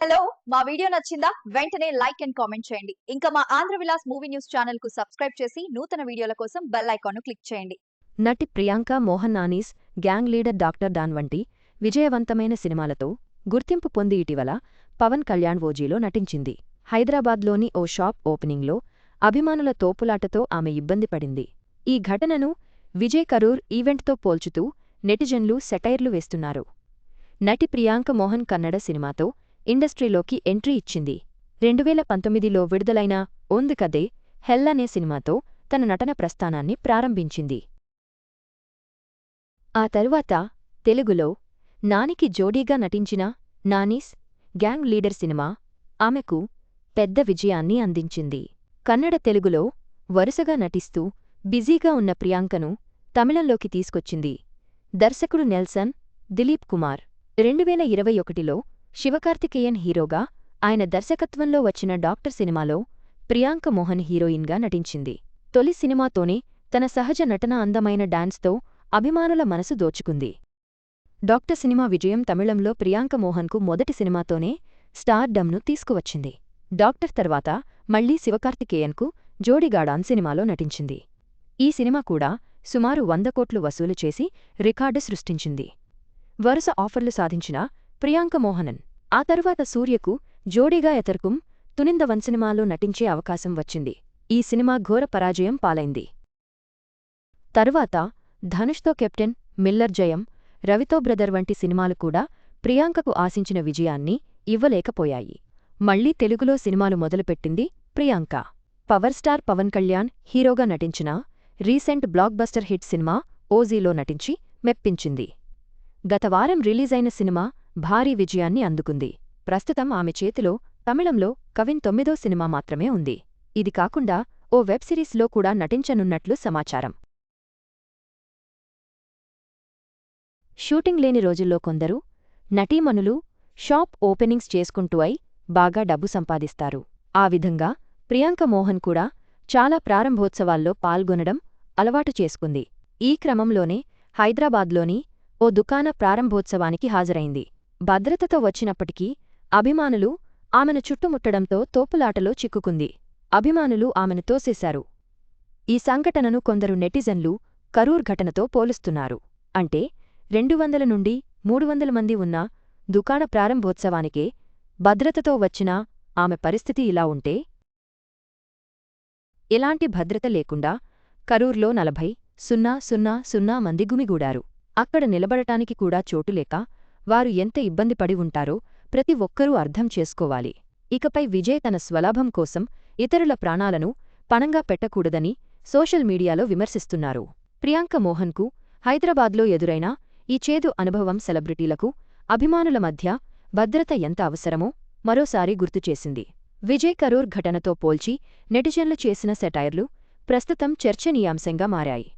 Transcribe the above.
Hello మా video నచ్చిందా? వెంటనే లైక్ అండ్ కామెంట్ చేయండి. ఇంకా మా ఆంధ్ర విలాస్ మూవీ న్యూస్ ఛానల్కు సబ్స్క్రైబ్ చేసి నూతన వీడియోల కోసం బెల్ ఐకాన్ క్లిక్ చేయండి. నటి Priyanka Mohan Nani's gang leader doctor don వంటి విజయవంతమైన సినిమాలతో గుర్తింపు పొంది ఇటీవల పవన్ కళ్యాణ్ ఓజీలో నటించింది. హైదరాబాద్లోని ఓ షాప్ ఓపెనింగ్లో అభిమానుల తోపులాటతో ఆమె ఇబ్బంది పడింది. ఈ ఘటనను విజయ్ కరూర్ ఈవెంట్తో పోల్చుతూ నెటిజన్లు సెటైర్లు వేస్తున్నారు. నటి ప్రియాంక మోహన్ కన్నడ సినిమాతో ఇండస్ట్రీలోకి ఎంట్రీ ఇచ్చింది. రెండువేల పంతొమ్మిదిలో విడుదలైన ఒందు కదే హెల్ అనే సినిమాతో తన నటన ప్రస్థానాన్ని ప్రారంభించింది. ఆ తరువాత తెలుగులో నానికి జోడీగా నటించిన నానీస్ గ్యాంగ్ లీడర్ సినిమా ఆమెకు పెద్ద విజయాన్ని అందించింది. కన్నడ తెలుగులో వరుసగా నటిస్తూ బిజీగా ఉన్న ప్రియాంకను తమిళంలోకి తీసుకొచ్చింది. దర్శకుడు నెల్సన్ దిలీప్ కుమార్. రెండువేల ఇరవై ఒకటిలో శివకార్తికేయన్ హీరోగా ఆయన దర్శకత్వంలో వచ్చిన డాక్టర్ సినిమాలో ప్రియాంక మోహన్ హీరోయిన్గా నటించింది. తొలి సినిమాతోనే తన సహజ నటన అందమైన డాన్స్తో అభిమానుల మనసు దోచుకుంది. డాక్టర్ సినిమా విజయం తమిళంలో ప్రియాంక మోహన్కు మొదటి సినిమాతోనే స్టార్ డమ్ను తీసుకువచ్చింది. డాక్టర్ తర్వాత మళ్ళీ శివకార్తికేయన్కు జోడిగాడాన్ సినిమాలో నటించింది. ఈ సినిమా కూడా సుమారు వంద కోట్లు వసూలు చేసి రికార్డు సృష్టించింది. వరుస ఆఫర్లు సాధించిన ప్రియాంక మోహనన్. ఆ తరువాత సూర్యకు జోడీగా ఎతర్కుం తునిందవన్ సినిమాలో నటించే అవకాశం వచ్చింది. ఈ సినిమా ఘోర పరాజయం పాలైంది. తరువాత ధనుష్తో కెప్టెన్ మిల్లర్ జయం రవితో బ్రదర్ వంటి సినిమాలు కూడా ప్రియాంకకు ఆశించిన విజయాన్ని ఇవ్వలేకపోయాయి. మళ్ళీ తెలుగులో సినిమాలు మొదలుపెట్టింది ప్రియాంక. పవర్ స్టార్ పవన్ కళ్యాణ్ హీరోగా నటించిన రీసెంట్ బ్లాక్ బస్టర్ హిట్ సినిమా ఓజీలో నటించి మెప్పించింది. గత వారం రిలీజైన సినిమా భారీ విజయాన్ని అందుకుంది. ప్రస్తుతం ఆమె చేతిలో తమిళంలో కవిన్ తొమ్మిదో సినిమా మాత్రమే ఉంది. ఇది కాకుండా ఓ వెబ్ సిరీస్లో కూడా నటించనున్నట్లు సమాచారం. షూటింగ్ లేని రోజుల్లో కొందరు నటీమణులు షాప్ ఓపెనింగ్స్ చేసుకుంటూ అయి బాగా డబ్బు సంపాదిస్తారు. ఆ విధంగా ప్రియాంక మోహన్ కూడా చాలా ప్రారంభోత్సవాల్లో పాల్గొనడం అలవాటు చేసుకుంది. ఈ క్రమంలోనే హైదరాబాద్లోని ఓ దుకాణ ప్రారంభోత్సవానికి హాజరైంది. భద్రతతో వచ్చినప్పటికీ అభిమానులు ఆమెను చుట్టుముట్టడంతో తోపులాటలో చిక్కుకుంది. అభిమానులు ఆమెను తోసేశారు. ఈ సంఘటనను కొందరు నెటిజన్లు కరూర్ ఘటనతో పోలుస్తున్నారు. అంటే రెండు వందల నుండి మూడు వందల మంది ఉన్న దుకాణ ప్రారంభోత్సవానికే భద్రతతో వచ్చిన ఆమె పరిస్థితి ఇలా ఉంటే ఎలాంటి భద్రత లేకుండా కరూర్లో నలభై సున్నా సున్నా సున్నా మంది గుమిగూడారు. అక్కడ నిలబడటానికి కూడా చోటులేక వారు ఎంత ఇబ్బంది పడి ఉంటారో ప్రతి ఒక్కరూ అర్థం చేసుకోవాలి. ఇకపై విజయ్ తన స్వలాభం కోసం ఇతరుల ప్రాణాలను పణంగా పెట్టకూడదని సోషల్ మీడియాలో విమర్శిస్తున్నారు. ప్రియాంక మోహన్కు హైదరాబాద్లో ఎదురైన ఈ చేదు అనుభవం సెలబ్రిటీలకు అభిమానుల మధ్య భద్రత ఎంత అవసరమో మరోసారి గుర్తుచేసింది విజయ్ కరూర్ ఘటనతో పోల్చి నెటిజన్లు చేసిన సెటైర్లు ప్రస్తుతం చర్చనీయాంశంగా మారాయి.